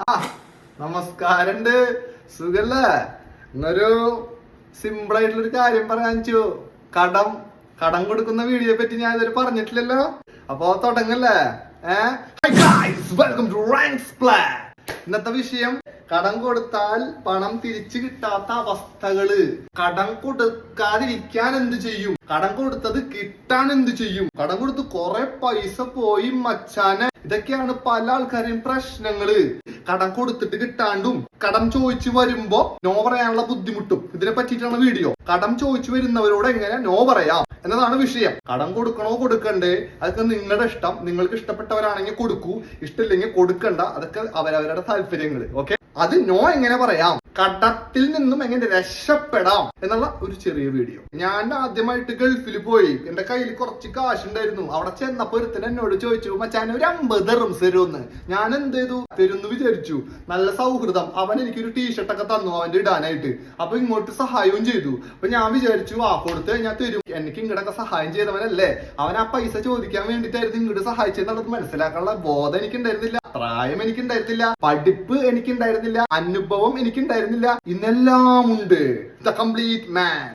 ആ നമസ്കാരണ്ട്. സുഖല്ലേ? ഇന്നൊരു സിമ്പിൾ ആയിട്ടുള്ള ഒരു കാര്യം ചോ കടം കടം കൊടുക്കുന്ന വീഡിയോയെ പറ്റി ഞാൻ ഇതുവരെ പറഞ്ഞിട്ടില്ലല്ലോ. അപ്പൊ തുടങ്ങല്ലേ? വെൽക്കം ടു ഇന്നത്തെ വിഷയം കടം കൊടുത്താൽ പണം തിരിച്ചു കിട്ടാത്ത അവസ്ഥകൾ. കടം കൊടുക്കാതിരിക്കാൻ എന്ത് ചെയ്യും? കടം കൊടുത്തത് കിട്ടാൻ എന്ത് ചെയ്യും? കടം കൊടുത്ത് കുറെ പൈസ പോയി മച്ചാനെ. ഇതൊക്കെയാണ് പല ആൾക്കാരെയും പ്രശ്നങ്ങൾ. കടം കൊടുത്തിട്ട് കിട്ടാണ്ടും കടം ചോദിച്ചു വരുമ്പോ നോ പറയാനുള്ള ബുദ്ധിമുട്ടും. ഇതിനെ പറ്റിയിട്ടാണ് വീഡിയോ. കടം ചോദിച്ചു വരുന്നവരോട് എങ്ങനെ നോ പറയാം? എന്നതാണ് വിഷയം. കടം കൊടുക്കണോ കൊടുക്കണ്ടേ? അതൊക്കെ നിങ്ങളുടെ ഇഷ്ടം. നിങ്ങൾക്ക് ഇഷ്ടപ്പെട്ടവരാണെങ്കിൽ കൊടുക്കൂ. ഇഷ്ടമില്ലെങ്കിൽ കൊടുക്കണ്ട. അതൊക്കെ അവരവരുടെ താല്പര്യങ്ങൾ ഓക്കെ? അത് നോ എങ്ങനെ പറയാം? കടത്തിൽ നിന്നും എങ്ങനെ രക്ഷപ്പെടാം? എന്നുള്ള ഒരു ചെറിയ വീഡിയോ. ഞാൻ ആദ്യമായിട്ട് ഗൾഫിൽ പോയി. എന്റെ കയ്യിൽ കുറച്ച് കാശ് ഉണ്ടായിരുന്നു. അവിടെ ചെന്നപ്പോ ഒരുത്തൻ എന്നോട് ചോദിച്ചു മച്ചാൻ ഒരു അമ്പത് റംസ് തരുമെന്ന് ഞാൻ എന്ത് ചെയ്തു? തരുന്നു വിചാരിച്ചു. നല്ല സൗഹൃദം. അവൻ എനിക്കൊരു ടീഷർട്ട് ഒക്കെ തന്നു അവന്റെ ഇടാനായിട്ട്. അപ്പൊ ഇങ്ങോട്ട് സഹായവും ചെയ്തു. അപ്പൊ ഞാൻ വിചാരിച്ചു ആ കൊടുത്ത് ഞാൻ തരും. എനിക്ക് ഇങ്ങടൊക്കെ സഹായം ചെയ്തവനല്ലേ? അവൻ ആ പൈസ ചോദിക്കാൻ വേണ്ടിട്ടായിരുന്നു ഇങ്ങോട്ട് സഹായിച്ചെന്നുള്ളത് മനസ്സിലാക്കാനുള്ള ബോധം എനിക്ക് ഉണ്ടായിരുന്നില്ല പ്രായം എനിക്കുണ്ടായിരുന്നില്ല. പഠിപ്പ് എനിക്കുണ്ടായിരുന്നില്ല. അനുഭവം എനിക്കുണ്ടായിരുന്നില്ല. ഇന്നെല്ലാം ഉണ്ട് ദ കംപ്ലീറ്റ് മാൻ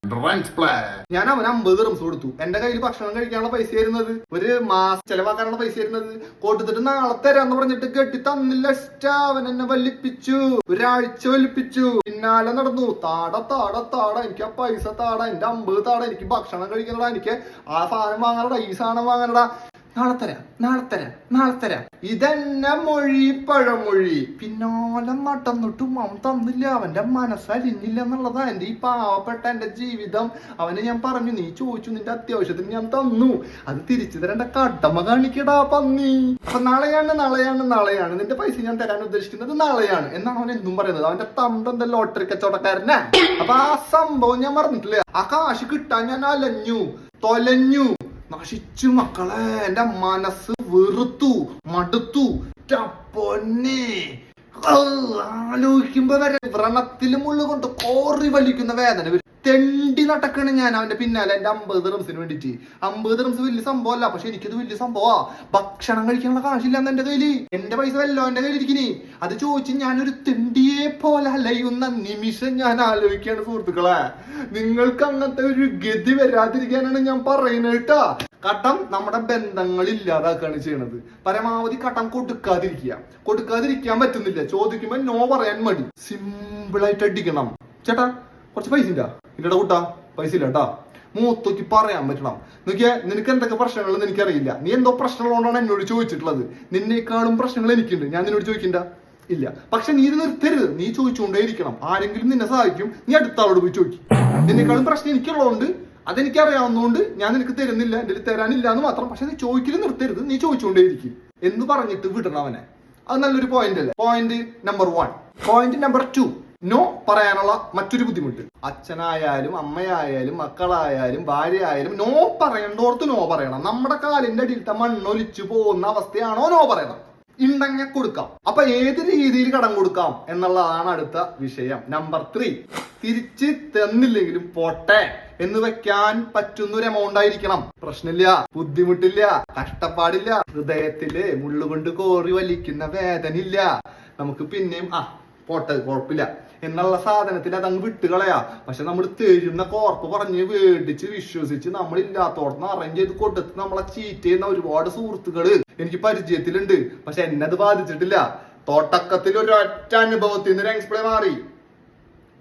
ഞാൻ അവൻ അമ്പത് റംസ് കൊടുത്തു. എന്റെ കയ്യിൽ ഭക്ഷണം കഴിക്കാനുള്ള പൈസ വരുന്നത് ഒരു മാസം ചെലവാക്കാനുള്ള പൈസ വരുന്നത് കൊടുത്തിട്ട് നാളെ തരാന്ന് പറഞ്ഞിട്ട് കെട്ടി തന്നില്ല. അവൻ എന്നെ വലിപ്പിച്ചു ഒരാഴ്ച വലിപ്പിച്ചു പിന്നാലെ നടന്നു. താട താട താട. എനിക്ക് ആ പൈസ താട. എന്റെ അമ്പത് താട. എനിക്ക് ഭക്ഷണം കഴിക്കണടാ എനിക്ക് ആ സാധനം വാങ്ങണടാ ഈ സാധനം വാങ്ങാനടാ. നാളെ തരാം നാളെ തരാം നാളെ തരാം. ഇതെന്നെ മൊഴി പഴമൊഴി. പിന്നാലെ നടന്നിട്ടും അവൻ തന്നില്ല അവന്റെ മനസ്സലിഞ്ഞില്ല എന്നുള്ളതാ എന്റെ ഈ പാവപ്പെട്ട എന്റെ ജീവിതം. അവന് ഞാൻ പറഞ്ഞു നീ ചോദിച്ചു നിന്റെ അത്യാവശ്യത്തിന് ഞാൻ തന്നു. അത് തിരിച്ചു തരേണ്ട കടമ കാണിക്കടാ പന്നി. അപ്പൊ നാളെയാണ് നാളെയാണ് നാളെയാണ്. നിന്റെ പൈസ ഞാൻ തരാൻ ഉദ്ദേശിക്കുന്നത് നാളെയാണ്. എന്നാണ് അവൻ എന്നും പറയുന്നത്. അവന്റെ തന്ത ലോട്ടറി കച്ചവടക്കാരനാ? അപ്പൊ ആ സംഭവം ഞാൻ മറന്നിട്ടില്ല. ആ കാശ് കിട്ടാൻ ഞാൻ അലഞ്ഞു തൊലഞ്ഞു. നശിച്ചു മക്കളെ എന്റെ മനസ്സ് വെറുത്തു മടുത്തു. പൊന്നെ. ആലോചിക്കുമ്പോ വരെ വ്രണത്തിലും മുള്ളുകൊണ്ട് കോറി വലിക്കുന്ന വേദന വരും. തെണ്ടി നടക്കണ് ഞാൻ. അവന്റെ പിന്നാലെ എന്റെ അമ്പത് റംസിന് വേണ്ടിട്ട് അമ്പത് റംസ് വലിയ സംഭവമല്ല പക്ഷെ എനിക്കത് വലിയ സംഭവമാ ഭക്ഷണം കഴിക്കാനുള്ള കാശില്ലാന്ന് എന്റെ കയ്യിൽ. എന്റെ പൈസ വല്ലോ എന്റെ കയ്യിൽ ഇരിക്കിനി അത് ചോദിച്ച് ഞാനൊരു തെണ്ടിയെ പോലെ അലയുന്ന നിമിഷം ഞാൻ ആലോചിക്കാണ് സുഹൃത്തുക്കളെ. നിങ്ങൾക്ക് അങ്ങനത്തെ ഒരു ഗതി വരാതിരിക്കാനാണ് ഞാൻ പറയുന്നത് കേട്ടാ. കട്ടം നമ്മുടെ ബന്ധങ്ങൾ ഇല്ലാതാക്കാണ് ചെയ്യണത്. പരമാവധി കട്ടം കൊടുക്കാതിരിക്കുക. കൊടുക്കാതിരിക്കാൻ പറ്റുന്നില്ല. ചോദിക്കുമ്പോ നോ പറയാൻ മടി. സിമ്പിൾ ആയിട്ട് അടിക്കണം. ചേട്ടാ കുറച്ച് പൈസ ഇല്ല ഇല്ലടാ കൂട്ടാ. പൈസ ഇല്ല കേട്ടാ. മൂത്തോക്കി പറയാൻ പറ്റണം. നോക്കിയാ നിനക്ക് എന്തൊക്കെ പ്രശ്നങ്ങളെന്ന് എനിക്കറിയില്ല. നീ എന്തോ പ്രശ്നങ്ങളുകൊണ്ടാണ് എന്നോട് ചോദിച്ചിട്ടുള്ളത്. നിന്നേക്കാളും പ്രശ്നങ്ങൾ എനിക്കുണ്ട്. ഞാൻ നിന്നോട് ചോദിക്കണ്ട? ഇല്ല. പക്ഷെ നീ ഇത് നിർത്തരുത്. നീ ചോദിച്ചുകൊണ്ടേ ഇരിക്കണം ആരെങ്കിലും നിന്നെ സഹായിക്കും. നീ അടുത്ത ആളോട് പോയി ചോദിക്കും. നിന്നേക്കാളും പ്രശ്നം എനിക്കുള്ളതുകൊണ്ട് അതെനിക്ക് അറിയാവുന്നതുകൊണ്ട് ഞാൻ നിനക്ക് തരുന്നില്ല. എന്റെ തരാനില്ല എന്ന് മാത്രം. പക്ഷെ നീ ചോദിക്കലും നിർത്തരുത്. നീ ചോദിച്ചുകൊണ്ടേ ഇരിക്കും എന്ന് പറഞ്ഞിട്ട് വിടണം അവനെ. അത് നല്ലൊരു പോയിന്റ് അല്ലേ? Point number one point number two no പറയാനുള്ള മറ്റൊരു ബുദ്ധിമുട്ട്. അച്ഛനായാലും അമ്മയായാലും മക്കളായാലും ഭാര്യ ആയാലും നോ പറയണ്ടോർത്ത് നോ പറയണം. നമ്മുടെ കാലിന്റെ അടിയിലത്തെ മണ്ണൊലിച്ചു പോകുന്ന അവസ്ഥയാണോ നോ പറയണം. ഉണ്ടെങ്കിൽ കൊടുക്കാം. അപ്പൊ ഏത് രീതിയിൽ കടം കൊടുക്കാം എന്നുള്ളതാണ് അടുത്ത വിഷയം. നമ്പർ ത്രീ തിരിച്ച് തന്നില്ലെങ്കിലും പോട്ടെ എന്ന് വെക്കാൻ പറ്റുന്ന ഒരു എമൗണ്ട് ആയിരിക്കണം. പ്രശ്നമില്ല ബുദ്ധിമുട്ടില്ല കഷ്ടപ്പാടില്ല ഹൃദയത്തിൽ മുള്ളുകൊണ്ട് കോറി വലിക്കുന്ന വേദനയില്ല. നമുക്ക് പിന്നെയും ആ പോട്ടെ കുഴപ്പമില്ല. എന്നുള്ള സാധനത്തിൽ അതങ്ങ് വിട്ടുകളയാ പക്ഷെ നമ്മൾ തരുന്ന കോർപ്പ് പറഞ്ഞ് വേടിച്ച് വിശ്വസിച്ച് നമ്മൾ ഇല്ലാത്തോടന്ന് അറേഞ്ച് ചെയ്ത് കൊടുത്ത് നമ്മളെ ചീറ്റ് ചെയ്യുന്ന ഒരുപാട് സുഹൃത്തുക്കൾ എനിക്ക് പരിചയത്തിലുണ്ട്. പക്ഷെ എന്നെ അത് ബാധിച്ചിട്ടില്ല. തോട്ടക്കത്തിൽ ഒരു ഒറ്റ അനുഭവത്തിൽ നിന്ന് ഒരു എക്സ്പ്ലേ മാറി.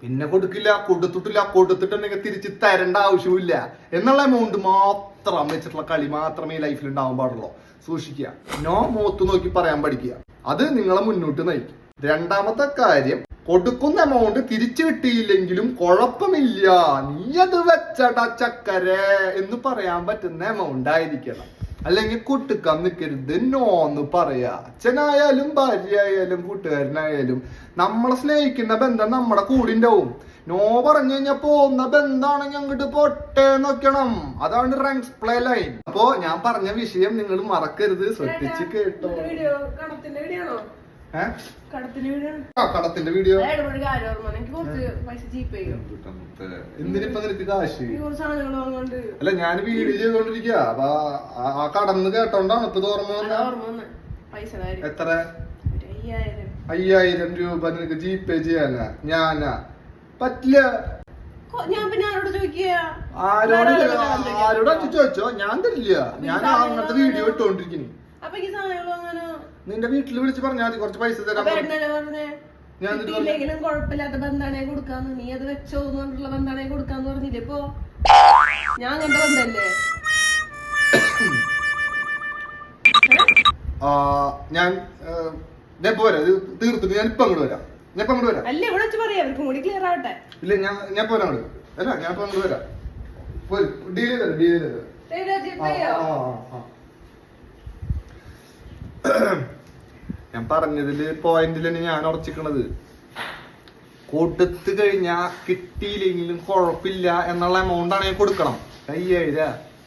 പിന്നെ കൊടുക്കില്ല കൊടുത്തിട്ടില്ല കൊടുത്തിട്ടുണ്ടെങ്കിൽ തിരിച്ച് തരേണ്ട ആവശ്യമില്ല എന്നുള്ള എമൗണ്ട് മാത്രം വെച്ചിട്ടുള്ള കളി മാത്രമേ ലൈഫിൽ ഉണ്ടാവാൻ പാടുള്ളൂ. സൂക്ഷിക്കുക. നോ മൂത്ത് നോക്കി പറയാൻ പഠിക്കുക. അത് നിങ്ങളെ മുന്നോട്ട് നയിക്കും. രണ്ടാമത്തെ കാര്യം കൊടുക്കുന്ന എമൗണ്ട് തിരിച്ചു കിട്ടിയില്ലെങ്കിലും കുഴപ്പമില്ല. നീ അത് വെച്ചടാ ചക്കരെ എന്ന് പറയാൻ പറ്റുന്ന എമൗണ്ട് ആയിരിക്കണം. അല്ലെങ്കിൽ കുട്ടിക്കാൻ നിൽക്കരുത് നോ എന്ന് പറയാ. അച്ഛനായാലും ഭാര്യ ആയാലും കൂട്ടുകാരനായാലും നമ്മളെ സ്നേഹിക്കുന്ന ബന്ധം നമ്മുടെ കൂടെ ഉണ്ടാവും നോ പറഞ്ഞു കഴിഞ്ഞാൽ പോകുന്ന ബന്ധമാണെങ്കിൽ അങ്ങോട്ട് പൊട്ടേ നോക്കണം അതാണ് റാങ്ക്സ് പ്ലേ ലൈൻ അപ്പോ ഞാൻ പറഞ്ഞ വിഷയം നിങ്ങൾ മറക്കരുത്. ശ്രദ്ധിച്ച് കേട്ടോ. Video കടത്തിന്റെ video. എന്തിനിപ്പോ നിനക്ക് കാശ്? അല്ല ഞാൻ വീഡിയോ ചെയ്തോണ്ടിരിക്കുക അപ്പൊ ആ- കടന്ന് കേട്ടോണ്ടാണ് ഇപ്പൊ ഓർമ്മ എത്ര? അയ്യായിരം. രൂപ നിനക്ക് ജി പേ ചെയ്യാനാ? ഞാനാ? പറ്റില്ല. ഞാൻ പിന്നെ ആരോട് ചോദിക്കുക? ആരോട് ചോദിച്ചോ? ഞാൻ തരില്ല. ഞാൻ അങ്ങനത്തെ വീഡിയോ ഇട്ടോണ്ടിരിക്കുന്നു. അപ്പൊ ഈ നിന്റെ വീട്ടിൽ വിളിച്ച് പറഞ്ഞാൽ മതി കുറച്ച് പൈസ തരാൻ. കിട്ടിയില്ലെങ്കിലും കുഴപ്പമില്ലാത്ത ബന്ധാണെ കൊടുക്കാന്ന്. നീ അത് വെച്ചോ എന്ന് പറഞ്ഞിട്ടുള്ള ബന്ധാണെ കൊടുക്കാന്ന് പറഞ്ഞില്ലേ ഇപ്പൊ? ഞാൻ അങ്ങനത്തെ ബന്ധല്ലേ? ഞാൻ ഇപ്പൊ ഇത് തീർത്തിട്ട് ഞാൻ ഇപ്പൊ അങ്ങോട്ട് വരാം. ഞാൻ ഇപ്പൊ അങ്ങോട്ട് വരാം. അല്ല ഇവിടെ വെച്ച് പറയാം. അവർക്ക് കൂടി ക്ലിയർ ആവട്ടെ. ഇല്ല ഞാൻ ഞാൻ പോരാ അങ്ങോട്ട്. അല്ല ഞാൻ ഇപ്പൊ അങ്ങോട്ട് വരാം. ഡീൽ ചെയ്തരാം ഡീൽ ചെയ്തരാം ഏതാ ആ, ആ, ആ. ഞാൻ പറഞ്ഞതിൽ പോയിന്റിലാണ് ഞാൻ ഉറച്ചിക്കണത്. കൊടുത്തു കഴിഞ്ഞാൽ കിട്ടിയില്ലെങ്കിലും കുഴപ്പമില്ല എന്നുള്ള എമൗണ്ട് ആണ് ഞാൻ കൊടുക്കണം. അയ്യായിര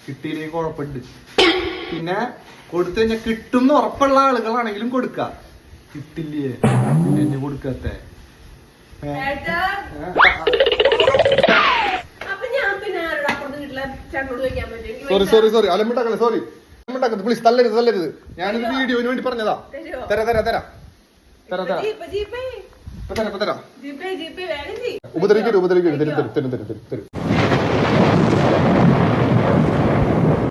കിട്ടിയില്ലെങ്കിൽ കുഴപ്പമുണ്ട് പിന്നെ കൊടുത്തു കഴിഞ്ഞാൽ കിട്ടും എന്ന് ഉറപ്പുള്ള ആളുകളാണെങ്കിലും കൊടുക്ക. കിട്ടില്ലേ? പിന്നെ എന്നെ കൊടുക്കാത്ത? സോറി സോറി സോറി അലമ്പിട്ടാക്കണേ സോറി അലമ്പിട്ടാക്കരുത് പ്ലീസ് തല്ലരുത് തല്ലരുത്. ഞാനിത് വീഡിയോന് വേണ്ടി പറഞ്ഞതാ. തര തരാ തരാ. തരാ തരാ. ഇപ്പൊ ഇപ്പൊ. ഉപദ്രവിക്കരുത് ഉപദ്രവിക്കരുത്. തരും തരും തരും തരും തരും.